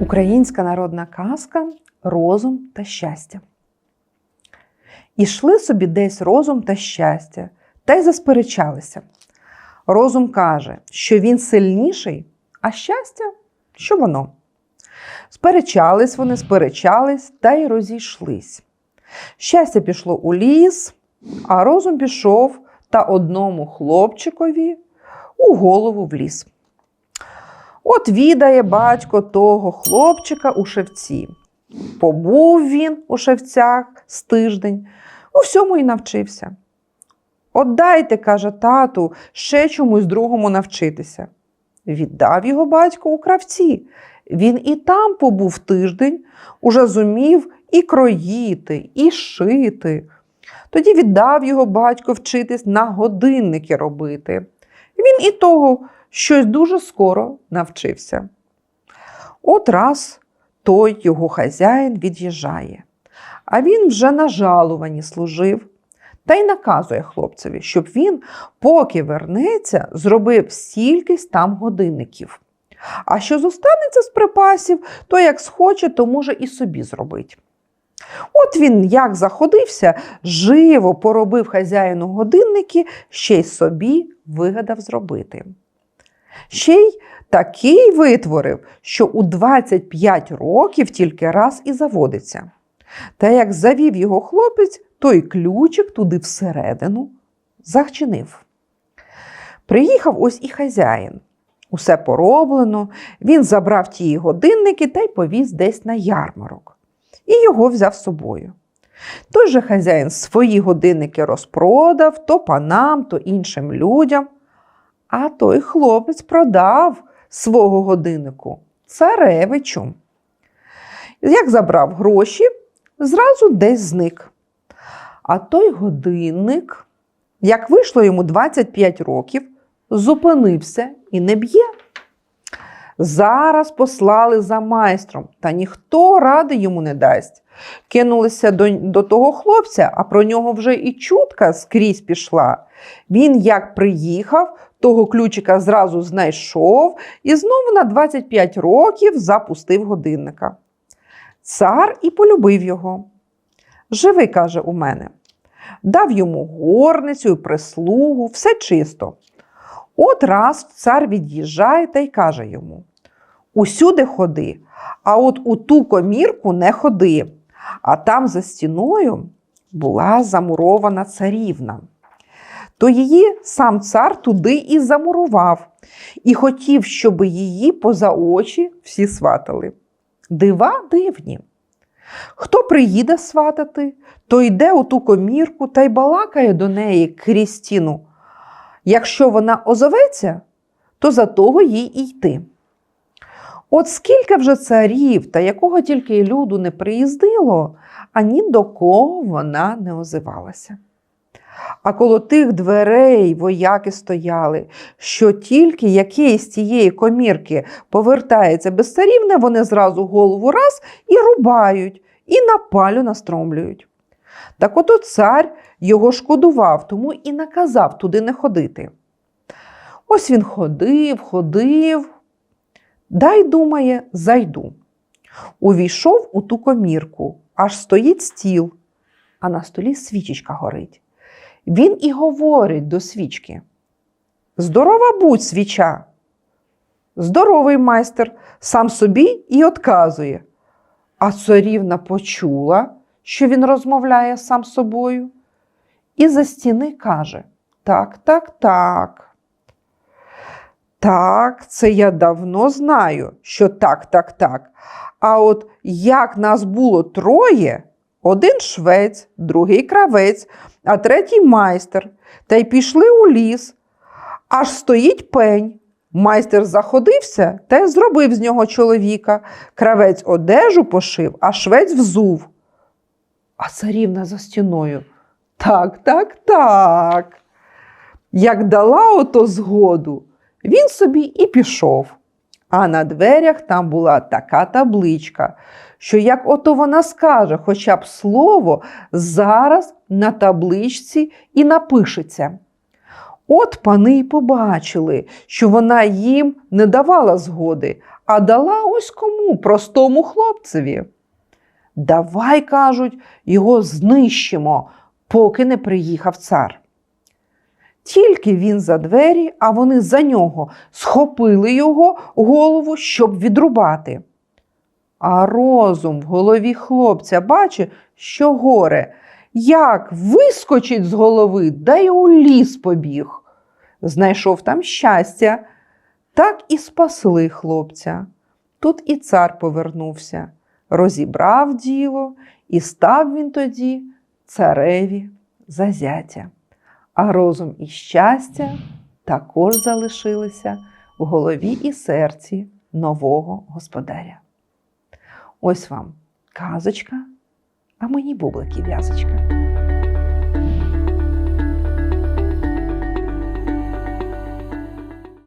Українська народна казка Розум та щастя. Ішли собі десь розум та щастя, та й засперечалися. Розум каже, що він сильніший, а щастя, що воно. Сперечались вони, сперечались та й розійшлись. Щастя пішло у ліс, а розум пішов та одному хлопчикові у голову вліз. От відає батько того хлопчика у шевці. Побув він у шевцях з тиждень, у всьому й навчився. От дайте, каже тату, ще чомусь другому навчитися. Віддав його батько у кравці. Він і там побув тиждень, уже зумів і кроїти, і шити. Тоді віддав його батько вчитись на годинники робити. Він і того щось дуже скоро навчився. От раз той його хазяїн від'їжджає, а він вже на жалуванні служив та й наказує хлопцеві, щоб він, поки вернеться, зробив стількись там годинників. А що зостанеться з припасів, то як схоче, то може і собі зробить. От він, як заходився, живо поробив хазяїну годинники, ще й собі вигадав зробити. Ще й такий витворив, що у 25 років тільки раз і заводиться. Та як завів його хлопець, той ключик туди всередину зачинив. Приїхав ось і хазяїн. Усе пороблено, він забрав ті годинники та й повіз десь на ярмарок. І його взяв з собою. Той же хазяїн свої годинники розпродав то панам, то іншим людям. А той хлопець продав свого годиннику царевичу. Як забрав гроші, зразу десь зник. А той годинник, як вийшло йому 25 років, зупинився і не б'є. Зараз послали за майстром, та ніхто ради йому не дасть. Кинулися до, до того хлопця, а про нього вже і чутка скрізь пішла. Він, як приїхав, того ключика зразу знайшов і знову на 25 років запустив годинника. Цар і полюбив його. Живи, каже, у мене. Дав йому горницю і прислугу, все чисто. От раз цар від'їжджає та й каже йому: Усюди ходи, а от у ту комірку не ходи. А там за стіною була замурована царівна. То її сам цар туди і замурував, і хотів, щоб її поза очі всі сватали. Дива дивні. Хто приїде сватати, то йде у ту комірку та й балакає до неї крізь стіну. Якщо вона озоветься, то за того їй і йти. От скільки вже царів та якого тільки люду не приїздило, а ні до кого вона не озивалася. А коло тих дверей вояки стояли, що тільки який з тієї комірки повертається безцарівне, вони зразу голову раз і рубають, і на палю настромлюють. Так ото цар його шкодував, тому і наказав туди не ходити. Ось він ходив, ходив, дай думає, зайду. Увійшов у ту комірку, аж стоїть стіл, а на столі свічечка горить. Він і говорить до свічки. Здорова будь свіча. Здоровий майстер сам собі і отказує. А царівна почула, що він розмовляє сам собою, і за стіни каже: Так, так, так. Так, це я давно знаю, що так, так, так. А от як нас було троє, один швець, другий кравець, а третій майстер, та й пішли у ліс. Аж стоїть пень. Майстер заходився та й зробив з нього чоловіка. Кравець одежу пошив, а швець взув. А царівна за стіною. Так, так, так. Як дала ото згоду, він собі і пішов. А на дверях там була така табличка, що як ото вона скаже хоча б слово, зараз на табличці і напишеться. От пани й побачили, що вона їм не давала згоди, а дала ось кому, простому хлопцеві. Давай, кажуть, його знищимо, поки не приїхав цар. Тільки він за двері, а вони за нього схопили його голову, щоб відрубати. А розум в голові хлопця бачить, що горе, як вискочить з голови, да й у ліс побіг. Знайшов там щастя, так і спасли хлопця. Тут і цар повернувся, розібрав діло, і став він тоді цареві за зятя. А розум і щастя також залишилися в голові і серці нового господаря. Ось вам казочка, а мені бублики в'язочка.